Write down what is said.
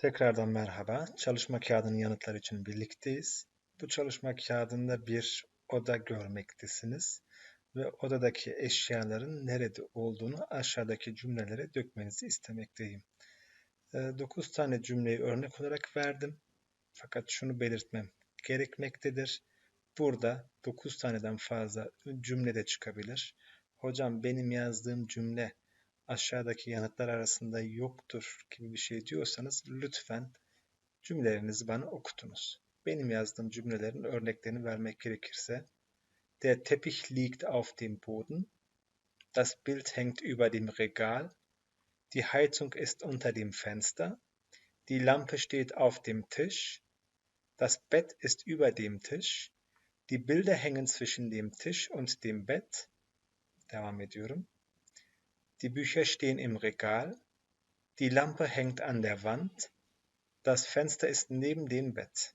Tekrardan merhaba. Çalışma kağıdının yanıtları için birlikteyiz. Bu çalışma kağıdında bir oda görmektesiniz ve odadaki eşyaların nerede olduğunu aşağıdaki cümlelere dökmenizi istemekteyim. 9 ee, tane cümleyi örnek olarak verdim. Fakat şunu belirtmem gerekmektedir. Burada 9 taneden fazla cümle de çıkabilir. Hocam benim yazdığım cümle aşağıdaki yanıtlar arasında yoktur gibi bir şey diyorsanız lütfen cümlelerinizi bana okutunuz. Benim yazdığım cümlelerin örneklerini vermek gerekirse Der Teppich liegt auf dem Boden. Das Bild hängt über dem Regal. Die Heizung ist unter dem Fenster. Die Lampe steht auf dem Tisch. Das Bett ist über dem Tisch. Die Bilder hängen zwischen dem Tisch und dem Bett. Devam ediyorum. Die Bücher stehen im Regal, die Lampe hängt an der Wand, das Fenster ist neben dem Bett.